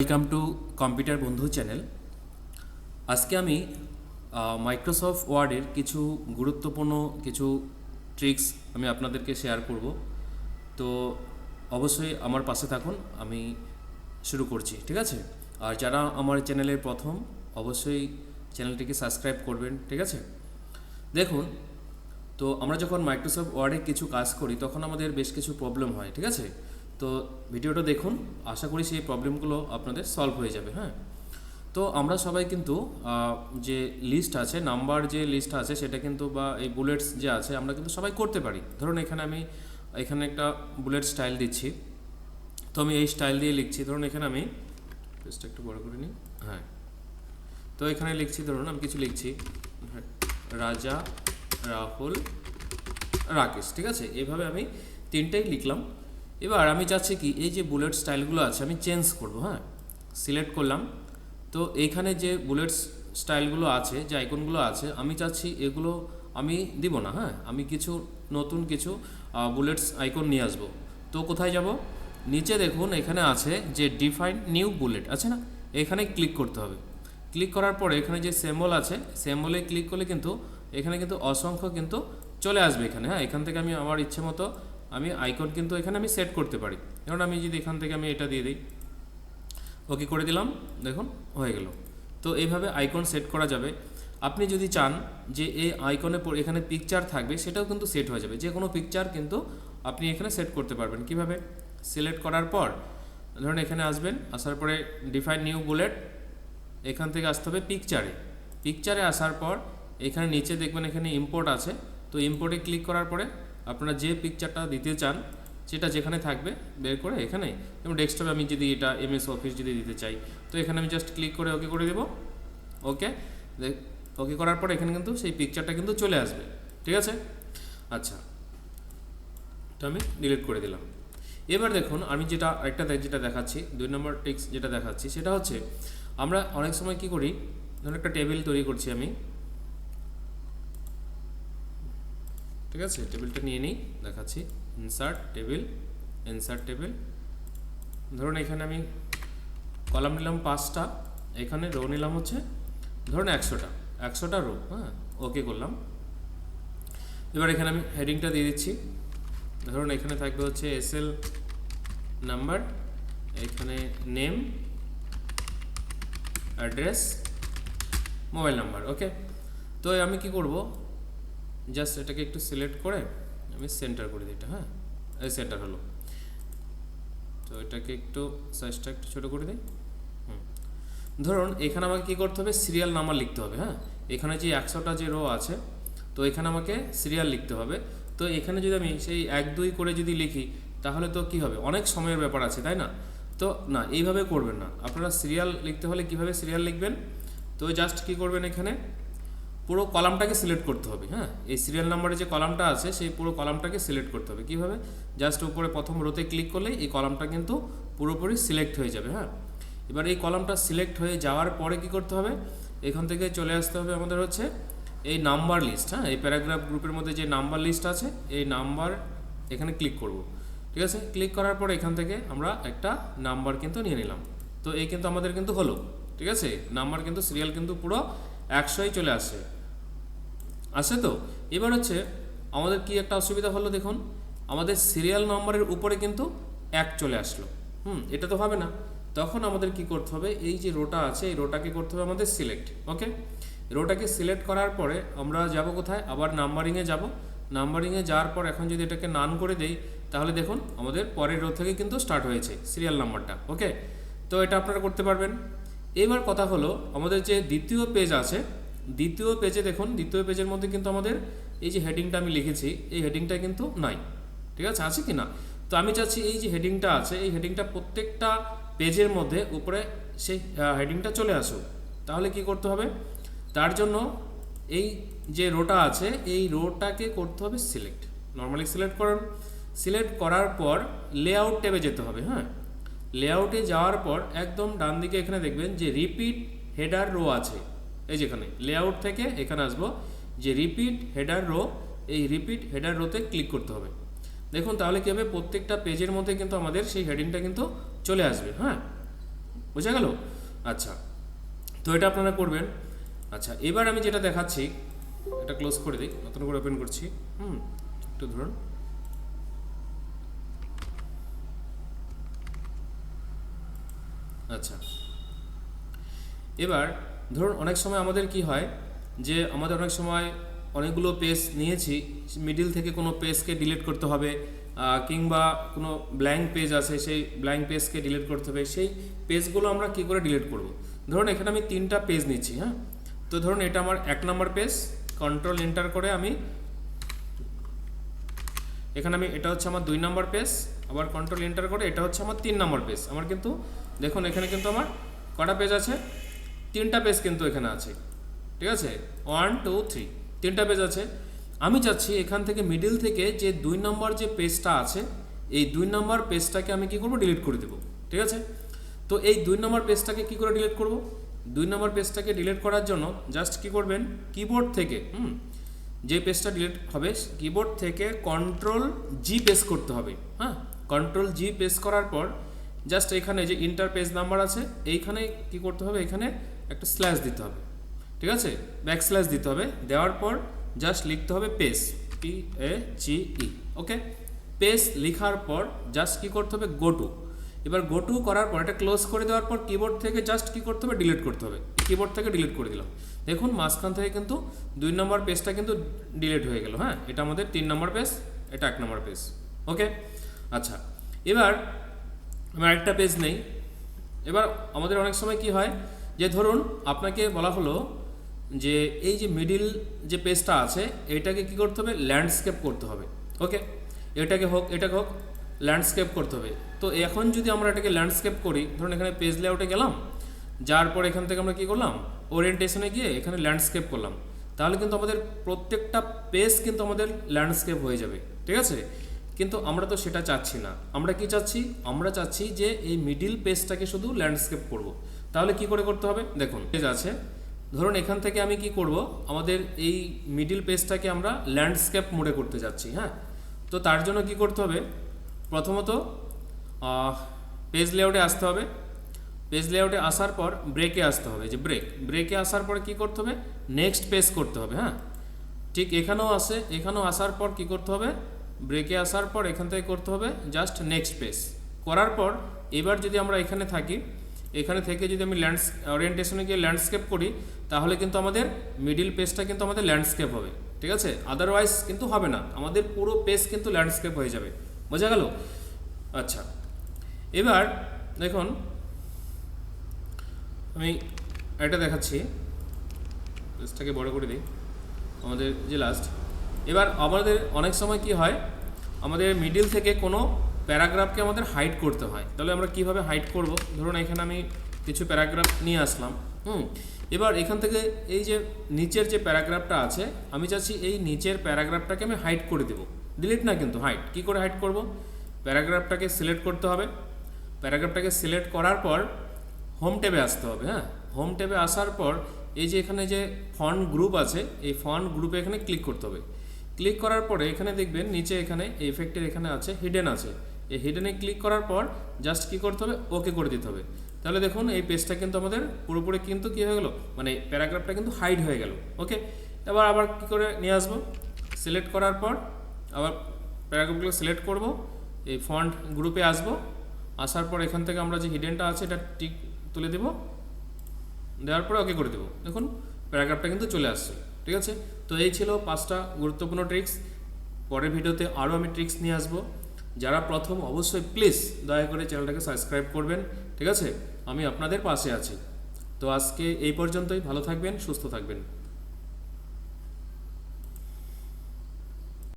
Welcome to computer বন্ধু channel আজকে আমি মাইক্রোসফট ওয়ার্ডের কিছু গুরুত্বপূর্ণ কিছু ট্রিক্স আমি আপনাদেরকে শেয়ার করব। তো অবশ্যই আমার পাশে থাকুন, আমি শুরু করছি, ঠিক আছে? আর যারা আমার চ্যানেলের প্রথম, অবশ্যই চ্যানেলটিকে সাবস্ক্রাইব করবেন, ঠিক আছে? দেখুন, তো আমরা যখন মাইক্রোসফট ওয়ার্ডে কিছু কাজ করি, তখন আমাদের বেশ কিছু প্রবলেম হয়, ঠিক আছে? তো ভিডিওটা দেখুন আশা করি সেই প্রবলেমগুলো আপনাদের সলভ হয়ে যাবে হ্যাঁ? তো আমরা সবাই কিন্তু যে লিস্ট আছে নাম্বার যে লিস্ট আছে সেটা কিন্তু বা এই বুলেটস যে আছে আমরা কিন্তু সবাই করতে পারি। ধরুন এখানে আমি এখানে একটা বুলেট স্টাইল দিচ্ছি। তো আমি এই স্টাইল দিয়ে লিখছি ধরুন এখানে আমি পেজটা একটু বড় করে নিই হ্যাঁ। তো এখানে লিখছি ধরুন আমি কিছু লিখছি হ্যাঁ, রাজা রাহুল রাকেশ ঠিক আছে? এভাবে আমি তিনটেই লিখলাম। এবার আমি চাচ্ছি কি, এই যে বুলেট স্টাইলগুলো আছে, আমি চেঞ্জ করব হ্যাঁ? সিলেক্ট করলাম। তো এইখানে যে বুলেট স্টাইলগুলো আছে, যে আইকনগুলো আছে, আমি চাচ্ছি এগুলো আমি দিব না হ্যাঁ? আমি কিছু নতুন কিছু বুলেটস আইকন নিয়ে আসব। তো কোথায় যাব? নিচে দেখুন, এখানে আছে যে ডিফাইন নিউ বুলেট আছে না? এখানে ক্লিক করতে হবে। ক্লিক করার পরে এখানে যে সেম্বল আছে সেম্বলে ক্লিক করলে কিন্তু, এখানে কিন্তু অসংখ্য কিন্তু চলে আসবে এখানে হ্যাঁ? এখান থেকে আমি আমার ইচ্ছে মতো আমি আইকন কিন্তু এখানে আমি সেট করতে পারি। যেমন আমি যদি এখান থেকে আমি এটা দিয়ে দিই। ওকে করে দিলাম। দেখুন, হয়ে গেল। তো এইভাবে আইকন সেট করা যাবে। আপনি যদি চান যে এই আইকনে এখানে পিকচার থাকবে, সেটাও কিন্তু সেট হয়ে যাবে। যে কোনো পিকচার কিন্তু আপনি এখানে সেট করতে পারবেন। কীভাবে? সিলেক্ট করার পর, ধরুন এখানে আসবেন, আসার পরে ডিফাইন নিউ বুলেট এখান থেকে আসতে হবে পিকচারে পিকচারে আসার পর, এখানে নিচে দেখবেন এখানে ইম্পোর্ট আছে। তো ইম্পোর্টে ক্লিক করার পরে আপনারা যে পিকচারটা দিতে চান, সেটা যেখানে থাকবে, বের করে এখানে, এবং ডেস্কটপে আমি যদি এটা এম এমএস অফিস যদি দিতে চাই, তো এখানে আমি জাস্ট ক্লিক করে ওকে করে দেবো। ওকে ওকে করার পর এখানে কিন্তু সেই পিকচারটা কিন্তু চলে আসবে। ঠিক আছে? আচ্ছা। তো আমি ডিলিট করে দিলাম। এবার দেখুন, আমি যেটা আরেকটা যেটা দেখাচ্ছি, দুই নম্বর টিক্স যেটা দেখাচ্ছি, সেটা হচ্ছে, আমরা অনেক সময় কি করি, ধরুন একটা টেবিল তৈরি করছি আমি। ঠিক আছে? টেবিলটা নিয়ে নিই, দেখাচ্ছি। ইনসার্ট টেবিল ইনসার্ট টেবিল ধরুন এখানে আমি কলাম নিলাম পাঁচটা, এখানে রো নিলাম হচ্ছে, ধরুন একশোটা একশোটা রো হ্যাঁ? ওকে করলাম। এবার এখানে আমি হেডিংটা দিয়ে দিচ্ছি। ধরুন এখানে থাকবে হচ্ছে এস এল নাম্বার এখানে name address mobile number okay তো আমি কি করব? জাস্ট এটাকে একটু সিলেক্ট করে আমি সেন্টার করে দিই এটা হ্যাঁ? এই সেন্টার হলো। তো এটাকে একটু সাইজটা একটু ছোটো করে দিই। হুম। ধরুন, এখানে আমাকে কী করতে হবে? সিরিয়াল নাম্বার লিখতে হবে হ্যাঁ? এখানে যে একশোটা যে রো আছে, তো এখানে আমাকে সিরিয়াল লিখতে হবে। তো এখানে যদি আমি সেই এক, দুই করে যদি লিখি, তাহলে তো কি হবে? অনেক সময়ের ব্যাপার আছে, তাই না? তো না, এইভাবে করবেন না। আপনারা সিরিয়াল লিখতে হলে কীভাবে সিরিয়াল লিখবেন? তো জাস্ট কি করবেন এখানে? পুরো কলামটাকে সিলেক্ট করতে হবে হ্যাঁ? এই সিরিয়াল নাম্বারে যে কলামটা আছে, সেই পুরো কলামটাকে সিলেক্ট করতে হবে। কীভাবে? জাস্ট উপরে প্রথম রোতে ক্লিক করলে এই কলামটা কিন্তু পুরোপুরি সিলেক্ট হয়ে যাবে হ্যাঁ? এবার এই কলামটা সিলেক্ট হয়ে যাওয়ার পরে কি করতে হবে? এখান থেকে চলে আসতে হবে আমাদের হচ্ছে এই নাম্বার লিস্ট হ্যাঁ? এই প্যারাগ্রাফ গ্রুপের মধ্যে যে নাম্বার লিস্ট আছে, এই নাম্বার এখানে ক্লিক করব। ঠিক আছে? ক্লিক করার পর এখান থেকে আমরা একটা নাম্বার কিন্তু নিয়ে নিলাম। তো এই কিন্তু আমাদের কিন্তু হলো। ঠিক আছে? নাম্বার কিন্তু সিরিয়াল কিন্তু পুরো একশোই চলে আসে। আছে তো? এবার হচ্ছে আমাদের কি একটা অসুবিধা হলো দেখুন। আমাদের সিরিয়াল নম্বরের উপরে কিন্তু এক চলে আসলো। হুম, এটা তো হবে না। তখন আমাদের কি করতে হবে? এই যে রোটা আছে, এই রোটাকে করতে হবে আমাদের সিলেক্ট ওকে রোটাকে সিলেক্ট করার পরে আমরা যাব কোথায়? আবার নাম্বারিংয়ে যাব। নাম্বারিংয়ে যাওয়ার পর এখন যদি এটাকে নান করে দেই, তাহলে দেখুন আমাদের পরের রো থেকে কিন্তু স্টার্ট হয়েছে সিরিয়াল নাম্বারটা ওকে তো এটা আপনারা করতে পারবেন। এবার কথা হলো, আমাদের যে দ্বিতীয় পেজ আছে দ্বিতীয় পেজে দেখুন, দ্বিতীয় পেজের মধ্যে কিন্তু আমাদের এই যে হেডিংটা আমি লিখেছি, এই হেডিংটা কিন্তু নাই। ঠিক আছে? আছে কি না তো আমি চাচ্ছি এই যে হেডিংটা আছে, এই হেডিংটা প্রত্যেকটা পেজের মধ্যে উপরে সেই হেডিংটা চলে আসুক। তাহলে কি করতে হবে? তার জন্য এই যে রোটা আছে, এই রোটাকে করতে হবে সিলেক্ট নর্মালি সিলেক্ট করুন। সিলেক্ট করার পর লেআউট ট্যাবে যেতে হবে হ্যাঁ? লেআউটে যাওয়ার পর একদম ডান দিকে এখানে দেখবেন যে রিপিট হেডার রো আছে। এই যেখানে লেআউট থেকে এখানে আসব, যে রিপিট হেডার রো এই রিপিট হেডার রোতে ক্লিক করতে হবে। দেখুন, তাহলে কী হবে? প্রত্যেকটা পেজের মধ্যে কিন্তু আমাদের সেই হেডিংটা কিন্তু চলে আসবে হ্যাঁ? বোঝা গেল? আচ্ছা তো এটা আপনারা করবেন। আচ্ছা এবার আমি যেটা দেখাচ্ছি, এটা ক্লোজ করে দিই, নতুন করে ওপেন করছি। হুম, একটু ধরুন। আচ্ছা এবার ধরুন অনেক সময় আমাদের কি হয় যে আমাদের অনেক সময় অনেকগুলো পেজ নিয়েছি মিডিল থেকে কোনো পেজকে ডিলিট করতে হবে কিংবা কোনো ব্ল্যাঙ্ক পেজ আছে, সেই ব্ল্যাঙ্ক পেজকে ডিলিট করতে হবে, সেই পেজগুলো আমরা কি করে ডিলিট করব? ধরুন এখানে আমি তিনটা পেজ নিচ্ছি হ্যাঁ? তো ধরুন এটা আমার এক নম্বর পেজ কন্ট্রোল এন্টার করে আমি এখানে আমি, এটা হচ্ছে আমার দুই নম্বর পেজ আবার কন্ট্রোল এন্টার করে এটা হচ্ছে আমার তিন নম্বর পেজ আমার কিন্তু, দেখুন এখানে কিন্তু আমার কটা পেজ আছে? তিনটা পেজ কিন্তু এখানে আছে। ঠিক আছে? ওয়ান টু থ্রি তিনটা পেজ আছে। আমি চাচ্ছি এখান থেকে মিডিল থেকে যে দুই নম্বর যে পেজটা আছে, এই দুই নম্বর পেজটাকে আমি কি করব? ডিলিট করে দেবো। ঠিক আছে? তো এই দুই নম্বর পেজটাকে কি করে ডিলিট করব? দুই নম্বর পেজটাকে ডিলিট করার জন্য জাস্ট কি করবেন? কিবোর্ড থেকে, হুম? যে পেজটা ডিলিট হবে কিবোর্ড থেকে কন্ট্রোল জি পেস করতে হবে। হ্যাঁ? কন্ট্রোল জি পেস করার পর জাস্ট এখানে যে ইন্টার পেজ নাম্বার আছে, এইখানে কি করতে হবে? এখানে একটা স্ল্যাশ দিতে হবে, ঠিক আছে? ব্যাক স্ল্যাশ দিতে হবে, দেওয়ার পর জাস্ট লিখতে হবে page P A G E okay page লেখার পর জাস্ট কি করতে হবে? গো টু এবার গো টু করার পর, এটা ক্লোজ করে দেওয়ার পর কিবোর্ড থেকে জাস্ট কি করতে হবে? ডিলিট করতে হবে কিবোর্ড থেকে ডিলিট করে দিলাম। দেখুন, মাঝখান থেকে কিন্তু দুই নম্বর পেজটা কিন্তু ডিলিট হয়ে গেল হ্যাঁ? এটা আমাদের তিন নম্বর পেজ এটা এক নম্বর পেজ ওকে আচ্ছা এবার, আমার একটা পেজ নেই। এবার আমাদের অনেক সময় কি হয়? যে ধরুন আপনাকে বলা হলো যে এই যে মিডিল যে পেজটা আছে, এটাকে কি করতে হবে? ল্যান্ডস্কেপ করতে হবে। ওকে এটাকে হোক এটাকে হোক ল্যান্ডস্কেপ করতে হবে। তো এখন যদি আমরা এটাকে ল্যান্ডস্কেপ করি, ধরুন এখানে পেজ লেআউটে গেলাম, যার পর এখান থেকে আমরা কি করলাম? ওরিয়েন্টেশনে গিয়ে এখানে ল্যান্ডস্কেপ করলাম। তাহলে কিন্তু আমাদের প্রত্যেকটা পেজ কিন্তু আমাদের ল্যান্ডস্কেপ হয়ে যাবে। ঠিক আছে? কিন্তু আমরা তো সেটা চাচ্ছি না। আমরা কি চাচ্ছি? আমরা চাচ্ছি যে এই মিডিল পেজটাকে শুধু ল্যান্ডস্কেপ করব। তাহলে কি করে করতে হবে? দেখুন পেজ আছে। ধরুন এখান থেকে আমি কি করব? আমাদের এই মিডিল পেজটাকে আমরা ল্যান্ডস্কেপ মোডে করতে যাচ্ছি হ্যাঁ? তো তার জন্য কি করতে হবে? প্রথমত পেজ লেআউটে আসতে হবে। পেজ লেআউটে আসার পর ব্রেকে আসতে হবে। যে ব্রেক ব্রেকে আসার পরে কি করতে হবে? নেক্সট পেজ করতে হবে হ্যাঁ? ঠিক এখানেও আসে, এখানেও আসার পর কি করতে হবে? ব্রেকে আসার পর এখান থেকে করতে হবে জাস্ট নেক্সট পেজ করার পর এবার যদি আমরা এখানে থাকি এখানে থেকে যদি আমি ল্যান্ডস ওরিয়েন্টেশনে গিয়ে ল্যান্ডস্কেপ করি, তাহলে কিন্তু আমাদের মিডিল পেজটা কিন্তু আমাদের ল্যান্ডস্কেপ হবে, ঠিক আছে? আদারওয়াইজ কিন্তু হবে না, আমাদের পুরো পেজ কিন্তু ল্যান্ডস্কেপ হয়ে যাবে, বোঝা গেল? আচ্ছা এবার দেখুন, আমি এটা দেখাচ্ছি পেজটাকে বড় করে দিই, আমাদের যে লাস্ট এবার আমাদের অনেক সময় কি হয়, আমাদের মিডিল থেকে কোনো প্যারাগ্রাফকে আমাদের হাইড করতে হয়। তাহলে আমরা কীভাবে হাইড করব? ধরুন এখানে আমি কিছু প্যারাগ্রাফ নিয়ে আসলাম, হুম? এবার এখান থেকে এই যে নিচের যে প্যারাগ্রাফটা আছে, আমি চাচ্ছি এই নিচের প্যারাগ্রাফটাকে আমি হাইড করে দেবো। ডিলিট না কিন্তু হাইড কি করে হাইড করব? প্যারাগ্রাফটাকে সিলেক্ট করতে হবে। প্যারাগ্রাফটাকে সিলেক্ট করার পর হোম ট্যাবে আসতে হবে হ্যাঁ? হোম ট্যাবে আসার পর এই যে এখানে যে ফন্ট গ্রুপ আছে, এই ফন্ট গ্রুপে এখানে ক্লিক করতে হবে। ক্লিক করার পরে এখানে দেখবেন নিচে এখানে এফেক্টের এখানে আছে হিডেন আছে। এই হিডেনে ক্লিক করার পর জাস্ট কি করতে হবে? ওকে করে দিতে হবে। তাহলে দেখুন, এই পেজটা কিন্তু আমাদের পুরোপুরি কিন্তু কি হয়ে গেল? মানে প্যারাগ্রাফটা কিন্তু হাইড হয়ে গেল। ওকে এবার আবার কি করে নিয়ে আসব? সিলেক্ট করার পর আবার প্যারাগ্রাফগুলো সিলেক্ট করব। এই ফন্ট গ্রুপে আসব। আসার পর এখান থেকে আমরা যে হিডেনটা আছে, এটা টিক তুলে দেব। দেওয়ার পরে ওকে করে দেবো। দেখুন প্যারাগ্রাফটা কিন্তু চলে আসছে। ঠিক আছে? তো এই ছিল পাঁচটা গুরুত্বপূর্ণ ট্রিক্স পরের ভিডিওতে আরও আমি ট্রিক্স নিয়ে আসব। যারা প্রথম, অবশ্যই প্লিজ দয়া করে চ্যানেলটাকে সাবস্ক্রাইব করবেন, ঠিক আছে? আমি আপনাদের পাশে আছি। তো আজকে এই পর্যন্তই, ভালো থাকবেন, সুস্থ থাকবেন।